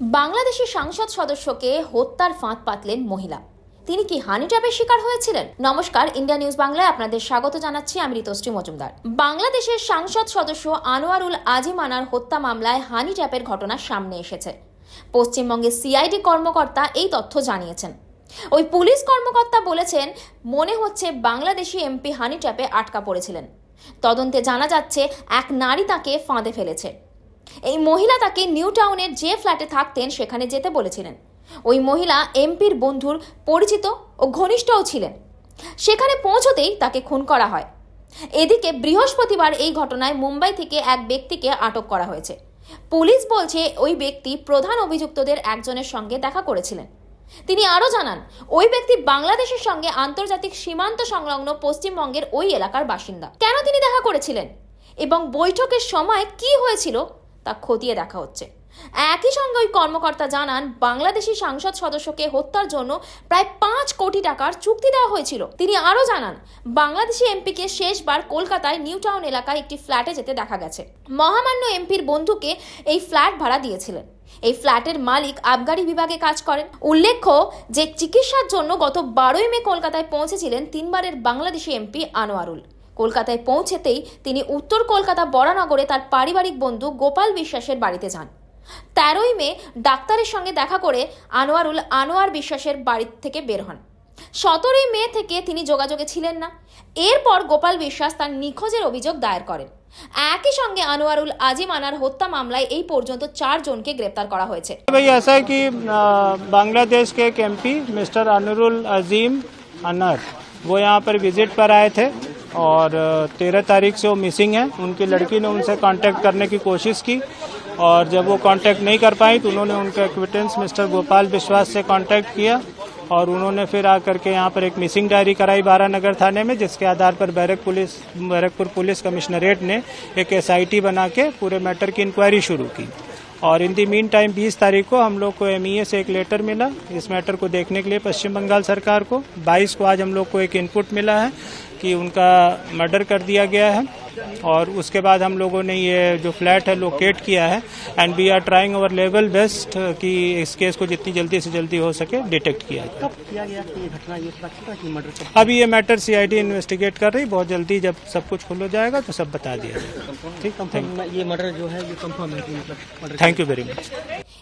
বাংলাদেশের সংসদ সদস্যকে হত্যার ফাঁদ পাতলেন মহিলা। তিনি কি হানি ট্র্যাপের শিকার হয়েছিলেন? নমস্কার, ইন্ডিয়া নিউজ বাংলায় আপনাদের স্বাগত জানাচ্ছি, আমি ঋতশ্রী মজুমদার। বাংলাদেশের সংসদ সদস্য আনোয়ারুল আজিম আনার হত্যা মামলায় হানি ট্র্যাপের ঘটনা সামনে এসেছে। পশ্চিমবঙ্গের সিআইডি কর্মকর্তা এই তথ্য জানিয়েছেন। ওই পুলিশ কর্মকর্তা বলেছেন, মনে হচ্ছে বাংলাদেশি এমপি হানি ট্র্যাপে আটকা পড়েছিলেন। তদন্তে জানা যাচ্ছে, এক নারী তাকে ফাঁদে ফেলেছে। এই মহিলা তাকে নিউ টাউনের যে ফ্ল্যাটে থাকতেন সেখানে যেতে বলেছিলেন। ওই মহিলা এমপির বন্ধুর পরিচিত ও ঘনিষ্ঠও ছিলেন। সেখানে পৌঁছতেই তাকে খুন করা হয়। এদিকে বৃহস্পতিবার এই ঘটনায় মুম্বাই থেকে এক ব্যক্তিকে আটক করা হয়েছে। পুলিশ বলছে ওই ব্যক্তি প্রধান অভিযুক্তদের একজনের সঙ্গে দেখা করেছিলেন। তিনি আরও জানান, ওই ব্যক্তি বাংলাদেশের সঙ্গে আন্তর্জাতিক সীমান্ত সংলগ্ন পশ্চিমবঙ্গের ওই এলাকার বাসিন্দা। কেন তিনি দেখা করেছিলেন? এবং বৈঠকের সময় কি হয়েছিল? তা খতিয়ে দেখা হচ্ছে। একই সঙ্গে ওই কর্মকর্তা জানান, বাংলাদেশি সংসদ সদস্যকে হত্যার জন্য প্রায় পাঁচ কোটি টাকার চুক্তি দেওয়া হয়েছিল। তিনি আরও জানান, বাংলাদেশি এমপিকে শেষবার কলকাতায় নিউ টাউন এলাকায় একটি ফ্ল্যাটে যেতে দেখা গেছে। মহামান্য এমপির বন্ধুকে এই ফ্ল্যাট ভাড়া দিয়েছিলেন। এই ফ্ল্যাটের মালিক আবগারি বিভাগে কাজ করেন। উল্লেখ্য যে চিকিৎসার জন্য গত বারোই মে কলকাতায় পৌঁছেছিলেন তিনবারের বাংলাদেশি এমপি আনোয়ারুল। কলকাতায় পৌঁছেতেই তিনি উত্তর কলকাতা বরানগরে তার পারিবারিক বন্ধু গোপাল বিশ্বাসের বাড়িতে যান তেরোই মে ডাক্তারের সঙ্গে দেখা করে আনোয়ারুল আনোয়ার বিশ্বাসের বাড়ি থেকে বের হন সতেরোই মে থেকে তিনি যোগাযোগে ছিলেন না এরপর গোপাল বিশ্বাস তার নিখোঁজের অভিযোগ দায়ের করেন একই সঙ্গে আনোয়ারুল আজিম আনার হত্যা মামলায় এই পর্যন্ত চারজনকে গ্রেপ্তার করা হয়েছে भाई ऐसा है कि आ, बांग्लादेश के एक एमपी मिस्टर अनुरुल अजीम अनर वो यहाँ पर विजिट पर आए थे और तेरह तारीख से वो मिसिंग है। उनकी लड़की ने उनसे कांटेक्ट करने की कोशिश की और जब वो कांटेक्ट नहीं कर पाई तो उन्होंने उनका एक्विटेंस मिस्टर गोपाल विश्वास से कांटेक्ट किया और उन्होंने फिर आकर के यहाँ पर एक मिसिंग डायरी कराई बारा नगर थाने में, जिसके आधार पर barrack police, Barrackpore police commissionerate ने एक एसआईटी बना के पूरे मैटर की इंक्वायरी शुरू की। और इन दी मीन टाइम 20 तारीख को हम लोग को एमईए से एक लेटर मिला। इस मैटर को देखने के लिए पश्चिम बंगाल सरकार को। 22 को आज हम लोग को एक इनपुट मिला है। कि उनका मर्डर कर दिया गया है और उसके बाद हम लोगों ने ये जो फ्लैट है लोकेट किया है and we are trying our level best कि इस केस को जितनी जल्दी से जल्दी हो सके डिटेक्ट किया जाए कब किया गया ये घटना ये पता चला कि मर्डर कब अभी ये मैटर सीआईडी इन्वेस्टिगेट कर रही बहुत जल्दी जब सब कुछ खुल हो जाएगा तो सब बता दिया जाएगा ठीक कंफर्म ये मर्डर जो है ये कंफर्म है कि मतलब murder thank you very much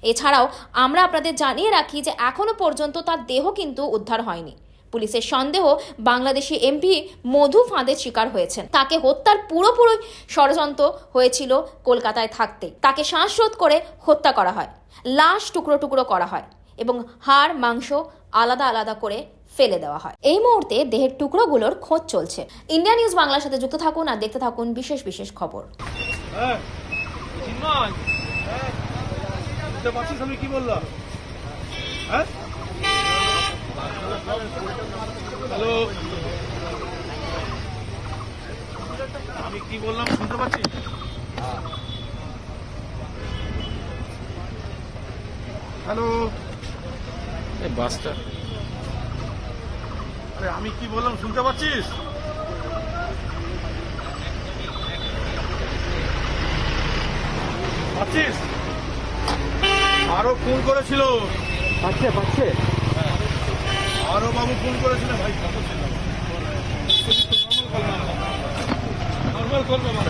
এছাড়াও আমরা আপনাদের জানিয়ে রাখি যে এখনো পর্যন্ত তার দেহ কিন্তু উদ্ধার হয়নি পুলিশের সন্দেহ বাংলাদেশি এমপি মধু ফাঁদের শিকার হয়েছেন। তাকে হত্যার পুরোপুরি ষড়যন্ত্র হয়েছিল কলকাতায় থাকতে। তাকে শ্বাসরোধ করে হত্যা করা হয়। লাশ টুকরো টুকরো করা হয় এবং হাড়, মাংস আলাদা আলাদা করে ফেলে দেওয়া হয়। এই মুহূর্তে দেহের টুকরোগুলোর খোঁজ চলছে। ইন্ডিয়া নিউজ বাংলার সাথে যুক্ত থাকুন আর দেখতে থাকুন বিশেষ বিশেষ খবর। পারছিস আমি কি বললাম? হ্যাঁ? হ্যালো। আমি কি বললাম শুনতে পাচ্ছিস? হ্যালো। এই বাসটা। আরে আমি কি বললাম শুনতে পাচ্ছিস? পাচ্ছিস? আরও ফোন করেছিল। পাচ্ছে পাচ্ছে। আরও বাবু ফোন করেছিল ভাই কত ছিল? নর্মাল কল বাবা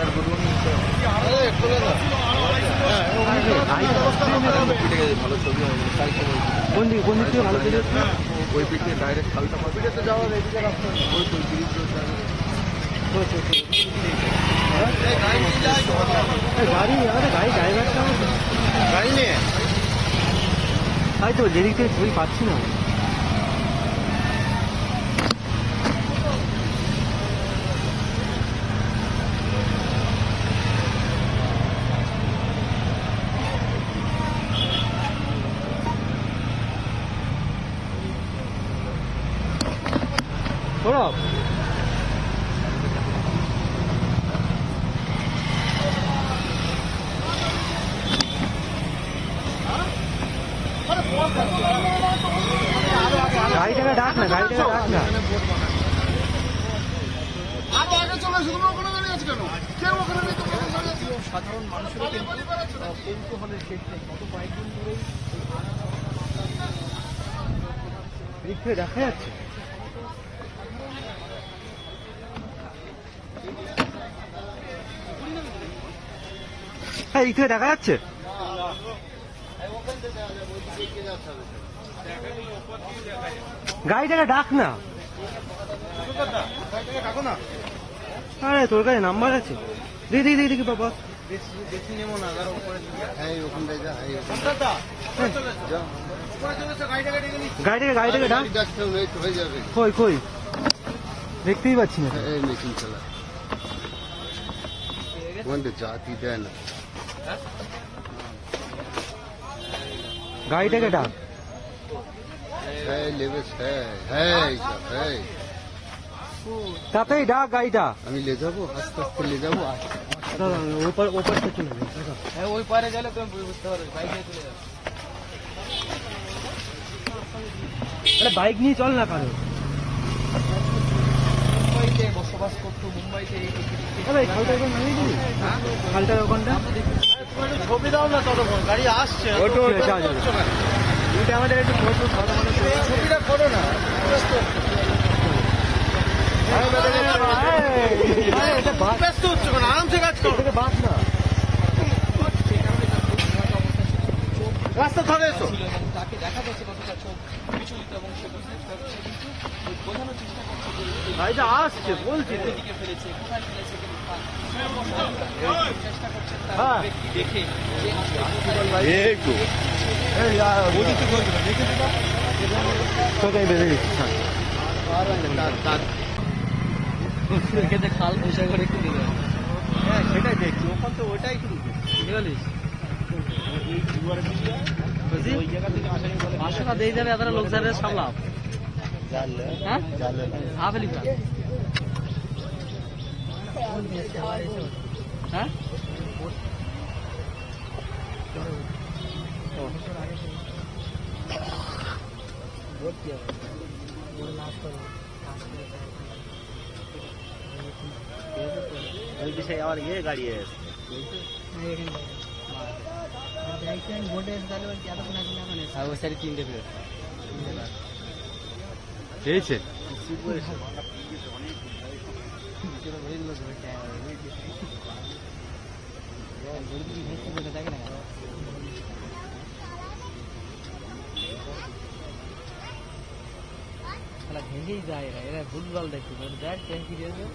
ভালো ছবি কোন দিকে কোন দিক থেকে ভালো চলে যাচ্ছে ওই পিঠে ডাইরেক্ট খালটা মারবে তো যাওয়ার এদিকে রাস্তা ওই তো ব্রিজ গাড়ি আরে গাড়ি ড্রাইভারটা গাড়ি নিয়ে? তাই তো যেদিক থেকে ছবি পাচ্ছি না। সৌরভ গাড়িটাকে ডাক না গাড়িটাকে ডাক না। সাধারণ মানুষের কৌতূহলের শেষ কত গত কয়েকদিন ধরে দেখা যাচ্ছে। দেখা যাচ্ছে? গাড়িটাকে ডাক না। আরে, তোর কাছে নাম্বার আছে? দেখি দেখি দেখি বাবা। গাড়িটাকে গাড়িটাকে ডাক। কই কই? দেখতেই পাচ্ছি না। জাতি দেয় না। গাড়িটাকে ডাক হ্যাঁ লেবেস হ্যাঁ হ্যাঁ তাতেই ডাক গাড়িটা। আমি লে যাব আস্তে আস্তে লে যাব ওপার ওপার থেকে চলে ওই পারে গেলে তুমি বুঝতে পারবে বাইকে চলে যাবে। আরে বাইক নিয়ে চল না কারও। মুম্বাইতে বসবাস করতো মুম্বাইতে এই খালটা এখন খালটার ওখানটা? ছবি দাও না ততক্ষণ গাড়ি আসছে আমাদের একটু ছবিটা করো না এটা বাস। ব্যস্ত হচ্ছে কেন? আরামসে কাজ করো। এটাকে বাস না। রাস্তা ধরে এসো। গাড়িটা আসছে বলছি। হ্যাঁ এই বেঁধে দিচ্ছি খাল পয়সা করে একটু দিবে হ্যাঁ সেটাই দেখছি ওখান তো ওটাই কিন্তু পাঁচশো টাকা দিয়ে যাবে এতটা লোক যাবে হ্যাঁ হ্যাঁ ওই বিষয়ে আমার ইয়ে গাড়ি এসছে আর ওই সাইড তিনটে ভেঙেই যায় এরা এরা ফুটবল দেখছে দেখ ট্যাঙ্কি দিয়েছে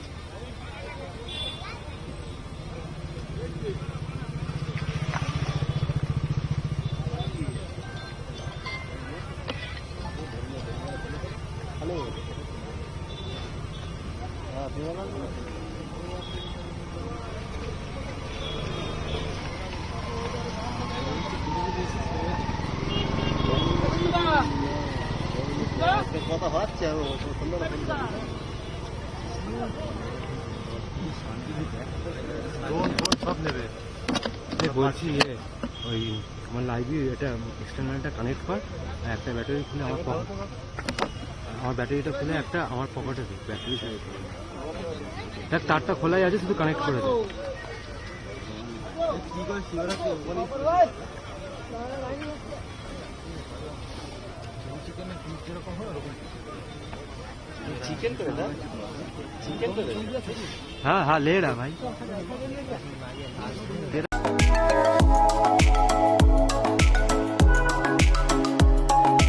কথা হচ্ছে সব নেবে বলছি ওই আমার লাইভে এটা এক্সটার্নালটা কানেক্ট কর আর একটা ব্যাটারি খুলে আমার পকেট আমার ব্যাটারিটা খুলে একটা আমার পকেটে দিই ব্যাটারি দেখ তারটা খোলাই আছে শুধু কানেক্ট করে দে चिकन तो है चिकन तो हाँ। हाँ ले रहा भाई।